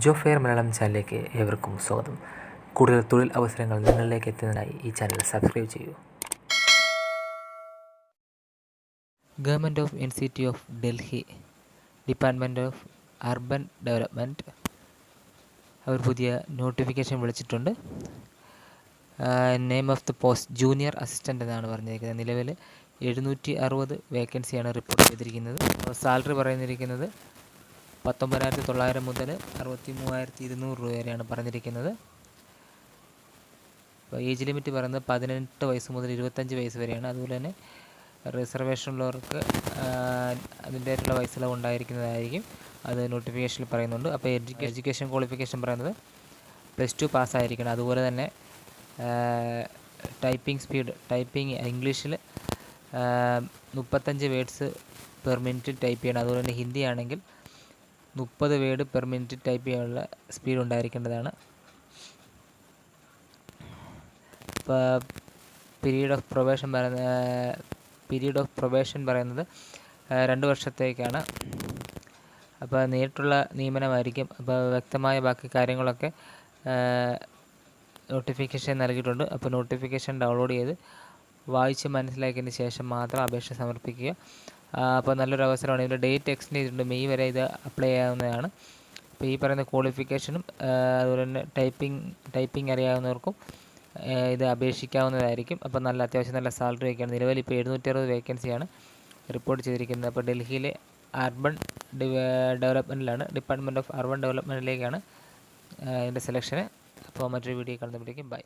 ജോ fair Malayalam ചാനലിലേക്ക് ഏവർക്കും സ്വാഗതം. കൂടുതൽ തൊഴിൽ അവസരങ്ങൾ നിങ്ങളിലേക്ക് എത്തുന്നതിനായി ഈ ചാനൽ സബ്സ്ക്രൈബ് ചെയ്യൂ. Government of institute of Delhi department of urban development അവർ പുതിയ നോട്ടിഫിക്കേഷൻ വിളിച്ചിട്ടുണ്ട്. Name of the post junior assistant എന്നാണ് പറഞ്ഞിരിക്കുന്നത്. നിലവിൽ എഴുന്നൂറ്റി അറുപത് വേക്കൻസിയാണ് റിപ്പോർട്ട് ചെയ്തിരിക്കുന്നത്. സാലറി പറയുന്നിരിക്കുന്നത് പത്തൊമ്പതിനായിരത്തി തൊള്ളായിരം മുതൽ അറുപത്തി മൂവായിരത്തി ഇരുന്നൂറ് രൂപ വരെയാണ് പറഞ്ഞിരിക്കുന്നത്. അപ്പോൾ ഏജ് ലിമിറ്റ് പറയുന്നത് പതിനെട്ട് വയസ്സ് മുതൽ ഇരുപത്തഞ്ച് വയസ്സ് വരെയാണ്. അതുപോലെ തന്നെ റിസർവേഷൻ ഉള്ളവർക്ക് അതിന്റെതായിട്ടുള്ള വയസ്സിളവ് ഉണ്ടായിരിക്കുന്നതായിരിക്കും. അത് നോട്ടിഫിക്കേഷനിൽ പറയുന്നുണ്ട്. അപ്പോൾ എഡ്യൂ എഡ്യൂക്കേഷൻ ക്വാളിഫിക്കേഷൻ പറയുന്നത് പ്ലസ് ടു പാസ്സായിരിക്കണം അതുപോലെ തന്നെ ടൈപ്പിംഗ് സ്പീഡ് ടൈപ്പിംഗ് ഇംഗ്ലീഷിൽ മുപ്പത്തഞ്ച് വേർഡ്സ് പെർ മിനിറ്റ് ടൈപ്പ് ചെയ്യണം. അതുപോലെ തന്നെ ഹിന്ദി ആണെങ്കിൽ മുപ്പത് വേർഡ് പെർ മിനിറ്റ് ടൈപ്പ് ചെയ്യാനുള്ള സ്പീഡ് ഉണ്ടായിരിക്കേണ്ടതാണ്. ഇപ്പോൾ പീരീഡ് ഓഫ് പ്രൊബേഷൻ പറയുന്ന പീരീഡ് ഓഫ് പ്രൊബേഷൻ പറയുന്നത് രണ്ട് വർഷത്തേക്കാണ്. അപ്പോൾ നേരിട്ടുള്ള നിയമനമായിരിക്കും. അപ്പോൾ വ്യക്തമായ ബാക്കി കാര്യങ്ങളൊക്കെ നോട്ടിഫിക്കേഷൻ നൽകിയിട്ടുണ്ട്. അപ്പോൾ നോട്ടിഫിക്കേഷൻ ഡൗൺലോഡ് ചെയ്ത് വായിച്ച് മനസ്സിലാക്കിയതിന് ശേഷം മാത്രം അപേക്ഷ സമർപ്പിക്കുക. അപ്പോൾ നല്ലൊരു അവസരമാണ്. ഇതിന്റെ ഡേറ്റ് എക്സ്റ്റെൻഡ് ചെയ്തിട്ടുണ്ട്. മെയ് വരെ ഇത് അപ്ലൈ ചെയ്യാവുന്നതാണ്. അപ്പോൾ ഈ പറയുന്ന ക്വാളിഫിക്കേഷനും അതുപോലെ തന്നെ ടൈപ്പിംഗ് ടൈപ്പിംഗ് അറിയാവുന്നവർക്കും ഇത് അപേക്ഷിക്കാവുന്നതായിരിക്കും. അപ്പോൾ നല്ല അത്യാവശ്യം നല്ല സാലറി ഒക്കെയാണ്. നിലവിൽ ഇപ്പോൾ എഴുന്നൂറ്റി അറുപത് വേക്കൻസിയാണ് റിപ്പോർട്ട് ചെയ്തിരിക്കുന്നത്. അപ്പോൾ ഡൽഹിയിലെ അർബൻ ഡെവലപ്മെന്റിലാണ് ഡിപ്പാർട്ട്മെന്റ് ഓഫ് അർബൻ ഡെവലപ്മെന്റിലേക്കാണ് ഇതിന്റെ സെലക്ഷന് അപ്പോൾ മറ്റൊരു വീഡിയോ കാണുന്നപ്പോഴേക്കും ബൈ